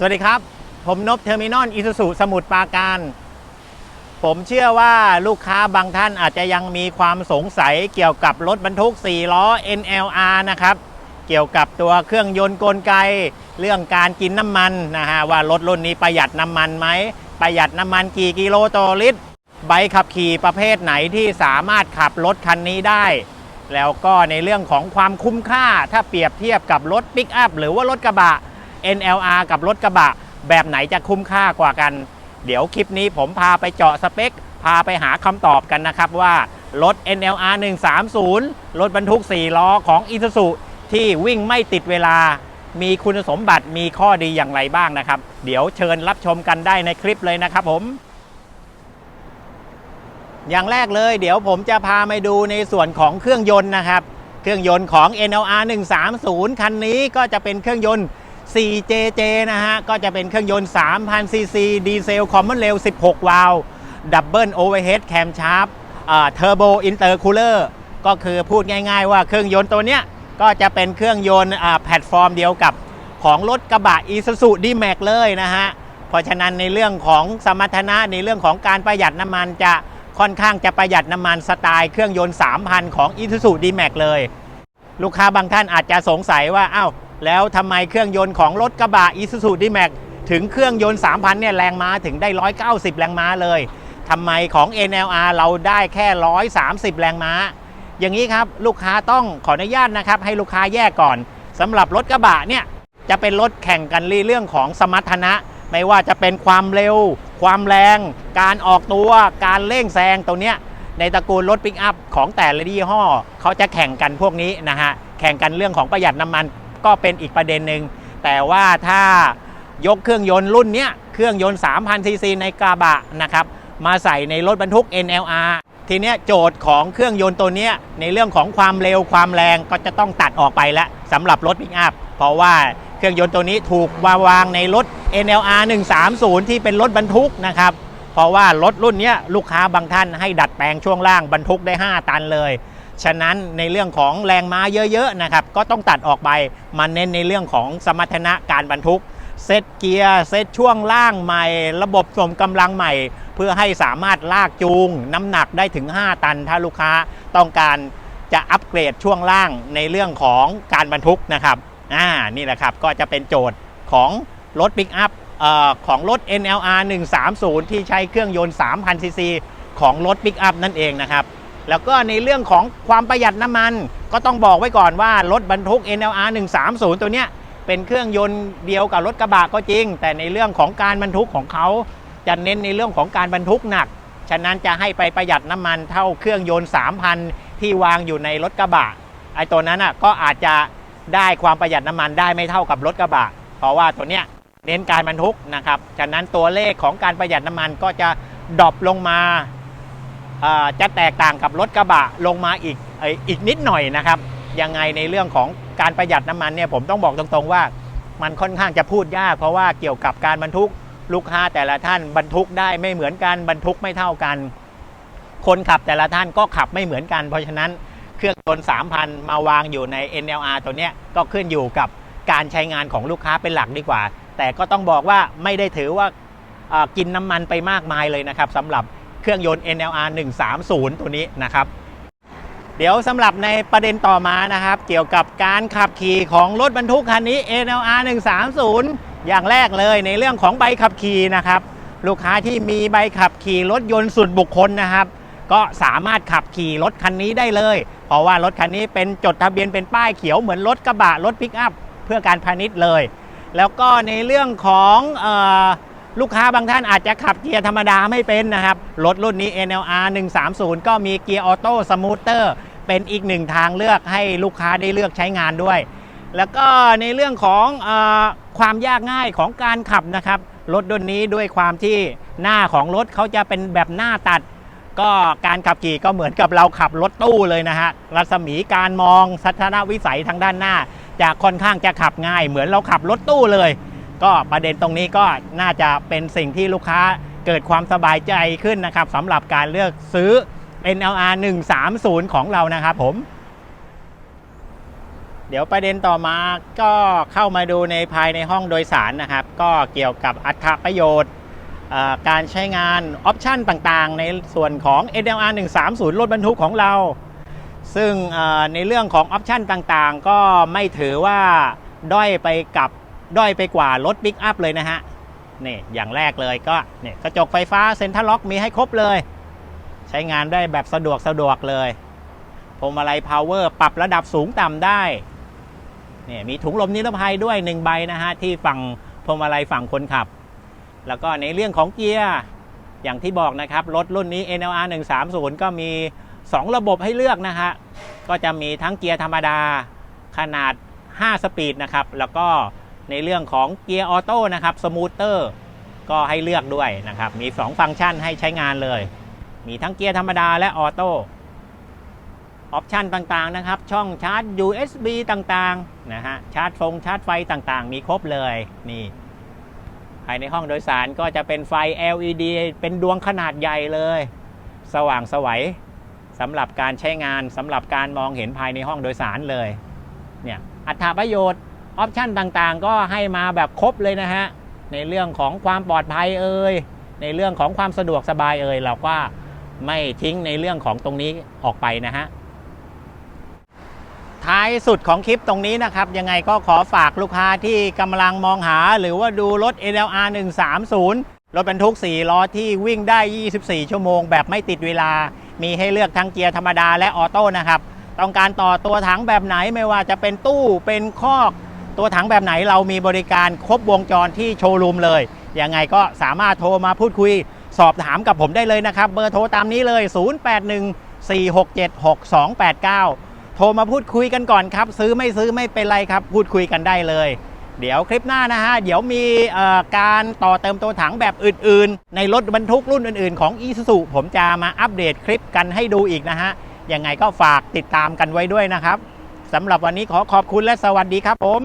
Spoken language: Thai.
สวัสดีครับ ผมนบเทอร์มินอลอิสุสุสมุทรปราการ ผมเชื่อว่าลูกค้าบางท่านอาจจะยังมีความสงสัยเกี่ยวกับรถบรรทุก 4 ล้อ NLR นะครับ เกี่ยวกับตัวเครื่องยนต์กลไก เรื่องการกินน้ำมันนะฮะว่ารถรุ่นนี้ประหยัดน้ำมันไหม ประหยัดน้ำมันกี่กิโลต่อลิตร ใบขับขี่ประเภทไหนที่สามารถขับรถคันนี้ได้ แล้วก็ในเรื่องของความคุ้มค่าถ้าเปรียบเทียบกับรถปิกอัพหรือว่ารถกระบะ NLR กับรถกระบะ แบบไหนจะคุ้มค่ากว่ากัน เดี๋ยวคลิปนี้ผมพาไปเจาะสเปค พาไปหาคำตอบกันนะครับว่า รถ NLR 130 รถบรรทุก 4 ล้อของ Isuzu ที่วิ่งไม่ติดเวลา มีคุณสมบัติมีข้อดีอย่างไรบ้างนะครับ เดี๋ยวเชิญรับชมกันได้ในคลิปเลยนะครับผมอย่างแรกเลยเดี๋ยวผมจะพาไปดูในส่วนของเครื่องยนต์นะครับ เครื่องยนต์ของ NLR 130 คันนี้ก็จะเป็นเครื่องยนต์ 4JJ นะฮะ ก็จะเป็นเครื่องยนต์3,000 ซีซีดีเซลคอมมอนเรล16 วาล์วดับเบิลโอเวอร์เฮดแคมชาร์ปเทอร์โบอินเตอร์คูลเลอร์ก็คือพูดง่ายๆว่าเครื่องยนต์ตัวเนี้ย ก็จะเป็นเครื่องยนต์แพลตฟอร์มเดียวกับของรถกระบะ Isuzu D-Max เลยนะฮะ เพราะฉะนั้นในเรื่องของสมรรถนะในเรื่องของการประหยัดน้ำมันจะค่อนข้างจะประหยัดน้ำมันสไตล์เครื่องยนต์ 3,000 ของ Isuzu D-Max เลย ลูกค้าบางท่านอาจจะสงสัยว่าอ้าว แล้วทำไมเครื่องยนต์ของรถกระบะ Isuzu D-Max ถึงเครื่องยนต์ 3,000 เนี่ยแรงม้าถึงได้ 190 แรงม้าเลยทำไมของ NLR เราได้แค่ 130 แรงม้า อย่างนี้ครับลูกค้าต้องขออนุญาตนะครับให้ลูกค้าแยกก่อนสำหรับรถกระบะเนี่ยจะเป็นรถแข่งกันเรื่องของสมรรถนะ ไม่ว่าจะเป็นความเร็ว ความแรง การออกตัว การเร่งแซงตรงเนี้ยในตระกูลรถปิกอัพของแต่ละยี่ห้อ เขาจะแข่งกันพวกนี้นะฮะ แข่งกันเรื่องของประหยัดน้ำมัน ก็เป็นอีกประเด็นหนึ่งแต่ว่าถ้ายกเครื่องยนต์รุ่นเนี้ยเครื่องยนต์ 3,000 ซีซีในกระบะนะครับมาใส่ในรถบรรทุก NLR ทีเนี้ยโจทย์ของเครื่องยนต์ตัวเนี้ยในเรื่องของความเร็วความแรงก็จะต้องตัดออกไปแล้วสำหรับรถปิกอัพเพราะว่าเครื่องยนต์ตัวนี้ถูกวางวางในรถ NLR 130 ที่เป็นรถบรรทุกนะครับ เพราะว่ารถรุ่นนี้ลูกค้าบางท่านให้ดัดแปลงช่วงล่างบรรทุกได้ 5 ตันเลย ฉะนั้นในเรื่องของแรงม้าเยอะๆนะครับก็ต้องตัดออกไปมาเน้นในเรื่องของสมรรถนะการบรรทุก เซตเกียร์เซตช่วงล่างใหม่ ระบบส่งกำลังใหม่ เพื่อให้สามารถลากจูง น้ำหนักได้ถึง 5 ตัน ถ้าลูกค้าต้องการจะอัปเกรดช่วงล่างในเรื่องของการบรรทุกนะครับอ่านี่แหละครับก็จะเป็นโจทย์ของรถปิกอัพของรถ NLR 130 ที่ใช้เครื่องยนต์ 3,000ซีซีของรถปิกอัพนั่นเองนะครับ แล้วก็ในเรื่องของความประหยัดน้ำมัน ก็ต้องบอกไว้ก่อนว่ารถบรรทุก NLR 130 ตัวเนี้ยเป็นเครื่องยนต์เดียวกับรถกระบะก็จริง แต่ในเรื่องของการบรรทุกของเขาจะเน้นในเรื่องของการบรรทุกหนัก ฉะนั้นจะให้ไปประหยัดน้ำมันเท่าเครื่องยนต์ 3,000 ที่วางอยู่ในรถกระบะไอ้ตัวนั้นอะก็อาจจะได้ความประหยัดน้ำมันได้ไม่เท่ากับรถกระบะ เพราะว่าตัวเนี้ยเน้นการบรรทุกนะครับ ฉะนั้นตัวเลขของการประหยัดน้ำมันก็จะดรอปลงมาอ่า จะแตกต่างกับรถกระบะลงมาอีกอีกนิดหน่อยนะครับยังไงในเรื่องของการประหยัดน้ำมันเนี่ยผมต้องบอกตรงๆว่า มันค่อนข้างจะพูดยาก เพราะว่าเกี่ยวกับการบรรทุกลูกค้าแต่ละท่านบรรทุกได้ไม่เหมือนกันบรรทุกไม่เท่ากัน คนขับแต่ละท่านก็ขับไม่เหมือนกัน เพราะฉะนั้นเครื่องยนต์3,000 มาวางอยู่ใน NLR ตัวเนี้ยก็ขึ้นอยู่กับการใช้งานของลูกค้าเป็นหลักดีกว่า แต่ก็ต้องบอกว่าไม่ได้ถือว่าอ่ากินน้ำมันไปมากมายเลยนะครับสำหรับ เครื่องยนต์ NLR 130 ตัวนี้นะครับ เดี๋ยวสำหรับในประเด็นต่อมานะครับ เกี่ยวกับการขับขี่ของรถบรรทุกคันนี้ NLR 130 อย่างแรกเลยในเรื่องของใบขับขี่นะครับ ลูกค้าที่มีใบขับขี่รถยนต์ส่วนบุคคลนะครับ ก็สามารถขับขี่รถคันนี้ได้เลย เพราะว่ารถคันนี้เป็นจดทะเบียนเป็นป้ายเขียวเหมือนรถกระบะรถปิกอัพเพื่อการพาณิชย์เลย แล้วก็ในเรื่องของอ ลูกค้าบางท่านอาจจะขับเกียร์ธรรมดาไม่เป็นนะครับ รถรุ่นนี้ NLR 130 ก็มีเกียร์ออโต้สมูทเตอร์เป็นอีกหนึ่งทางเลือกให้ลูกค้าได้เลือกใช้งานด้วย แล้วก็ในเรื่องของอความยากง่ายของการขับนะครับ รถรุ่นนี้ด้วยความที่หน้าของรถเขาจะเป็นแบบหน้าตัด ก็การขับขี่ก็เหมือนกับเราขับรถตู้เลยนะฮะรัศมีการมองสัทนวิสัยทางด้านหน้า จะค่อนข้างจะขับง่าย เหมือนเราขับรถตู้เลย ก็ประเด็นตรงนี้ก็น่าจะเป็นสิ่งที่ลูกค้าเกิดความสบายใจขึ้นนะครับสำหรับการเลือกซื้อ NLR 130 ของเรานะครับผม เดี๋ยวประเด็นต่อมาก็เข้ามาดูในภายในห้องโดยสารนะครับ ก็เกี่ยวกับอัตประโยชน์เอ่อการใช้งานออปชันต่างๆ ในส่วนของ NLR 130 รถบรรทุกของเรา ซึ่งเอ่อในเรื่องของออปชันต่างๆ ก็ไม่ถือว่าด้อยไปกับ ด้อยไปกว่ารถปิกอัพเลยนะฮะนี่อย่างแรกเลยก็เนี่ยกระจกไฟฟ้าเซ็นทรัลล็อกมีให้ครบเลย ใช้งานได้แบบสะดวกสะดวกเลยพวงมาลัยพาวเวอร์ปรับระดับสูงต่ำได้เนี่ยมีถุงลมนิรภัยด้วย1ใบนะฮะที่ฝั่งพวงมาลัยฝั่งคนขับ แล้วก็ในเรื่องของเกียร์อย่างที่บอกนะครับ รถรุ่นนี้ NLR 130 ก็มี 2 ระบบให้เลือกนะฮะก็จะมีทั้งเกียร์ธรรมดาขนาด 5 สปีดนะครับ แล้วก็ ในเรื่องของเกียร์ออโต้นะครับสมูทเตอร์ก็ให้เลือกด้วยนะครับ มี 2 ฟังก์ชันให้ใช้งานเลย มีทั้งเกียร์ธรรมดาและออโต้ออปชันต่างๆนะครับ ช่องชาร์จ USB ต่างๆนะฮะชาร์จฟงชาร์จไฟต่างๆ มีครบเลยนี่ภายในห้องโดยสารก็จะเป็นไฟ LED เป็นดวงขนาดใหญ่เลย สว่างสวัยสำหรับการใช้งานสำหรับการมองเห็นภายในห้องโดยสารเลยเนี่ยอัตราประโยชน์ ออปชันต่างๆ ก็ให้มาแบบครบเลยนะฮะ ในเรื่องของความปลอดภัยเอ่ยในเรื่องของความสะดวกสบายเอ่ยเราก็ไม่ทิ้งในเรื่องของตรงนี้ออกไปนะฮะท้ายสุดของคลิปตรงนี้นะครับ ยังไงก็ขอฝากลูกค้าที่กำลังมองหา หรือว่าดูรถ LR 130 รถบรรทุก 4 ล้อที่วิ่งได้ 24 ชั่วโมง แบบไม่ติดเวลา มีให้เลือกทั้งเกียร์ธรรมดาและออโต้นะครับ ต้องการต่อตัวถังแบบไหนไม่ว่าจะเป็นตู้เป็นคอก ตัวถังแบบไหนเรามีบริการครบวงจรที่โชว์รูมเลย ยังไงก็สามารถโทรมาพูดคุย สอบถามกับผมได้เลยนะครับ เบอร์โทรตามนี้เลย 0814676289 โทรมาพูดคุยกันก่อนครับ ซื้อไม่ซื้อไม่เป็นไรครับ พูดคุยกันได้เลย เดี๋ยวคลิปหน้านะฮะ เดี๋ยวมีการต่อเติมตัวถังแบบอื่น ๆ ในรถบรรทุกรุ่นอื่น ๆ ของ i s u z u ผมจะมาอัปเดตคลิปกันให้ดูอีกนะฮะ ยังไงก็ฝากติดตามกันไว้ด้วยนะครับสำหรับวันนี้ขอขอบคุณและสวัสดีครับผม